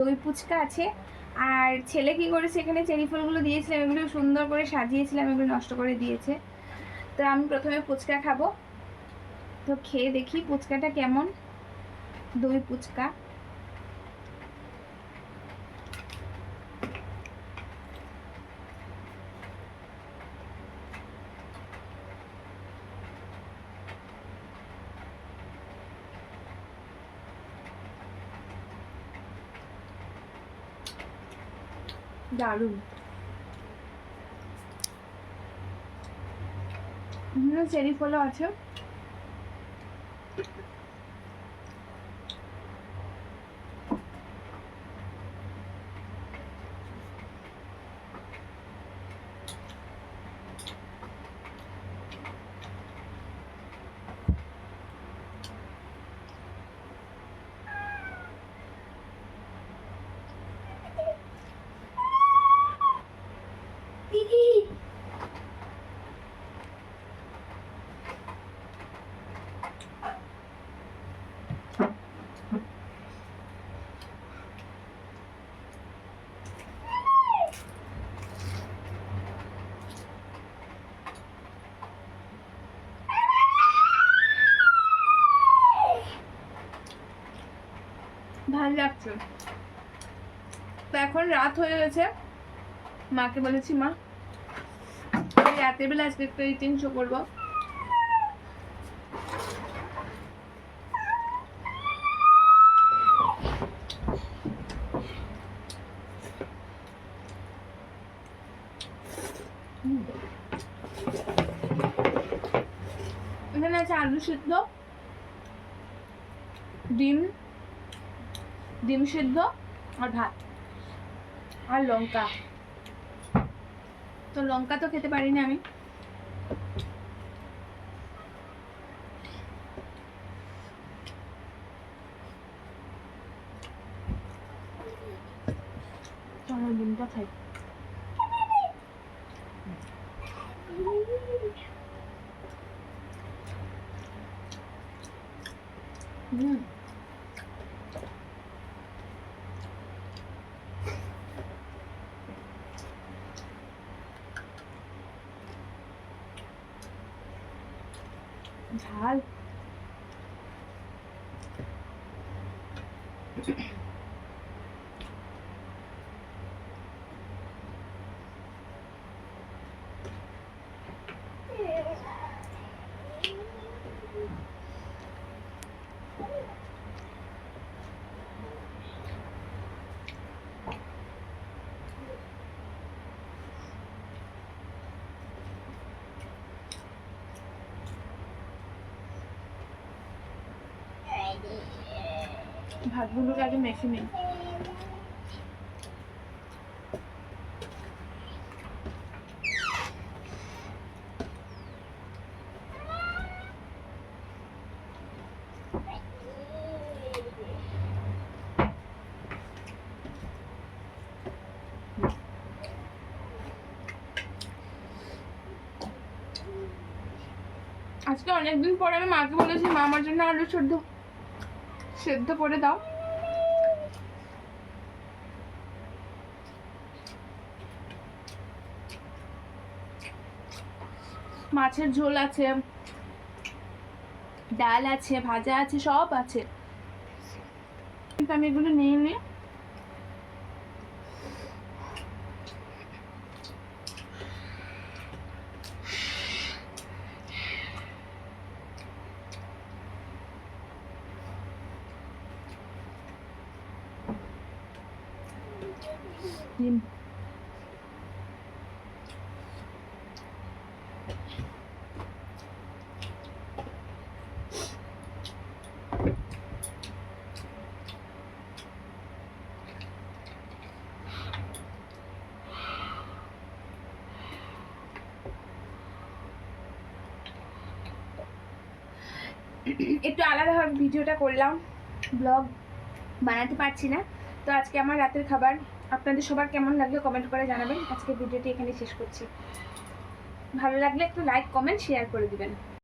দই ফুচকা আছে। আর ছেলে কি করেছে? এখানে চেরি ফুলগুলো দিয়েছিলাম এগুলো সুন্দর করে সাজিয়েছিলাম, এগুলো নষ্ট করে দিয়েছে। তো আমি প্রথমে ফুচকা খাব। তো খেয়ে দেখি ফুচকাটা কেমন। দই ফুচকা। দারুণ। চেরি ফলও আছে। ভালো লাগছে। তো এখন রাত হয়ে গেছে। মাকে বলেছি, মা, এই রাতের বেলা আজকে একটা ইটিং শো করব। এখানে আছে আলু সিদ্ধ, ডিম ডিম সিদ্ধ আর ভাত আর লঙ্কা। তো লঙ্কা তো খেতে পারি না আমি। চলো ডিমটা খাই। হুম। ঝাল ভাতগুলোকে আগে মেখে নিই। আজকে অনেকদিন পরে আমি মাকে বলেছি, মা, আমার জন্য আলু সেদ্ধ সেদ্ধ করে দাও। মাছের ঝোল আছে, ডাল আছে, ভাজা আছে, সব আছে। কিন্তু আমি এগুলো নিয়ে নিই ডিম একটু আলাদাভাবে ভিডিওটা করলাম ব্লগ বানাতে পারছি না। তো আজকে আমার রাতের খাবার আপনাদের সবার কেমন লাগল কমেন্ট করে জানাবেন। আজকে ভিডিওটি এখানে শেষ করছি। ভালো লাগলে একটু লাইক কমেন্ট শেয়ার করে দিবেন।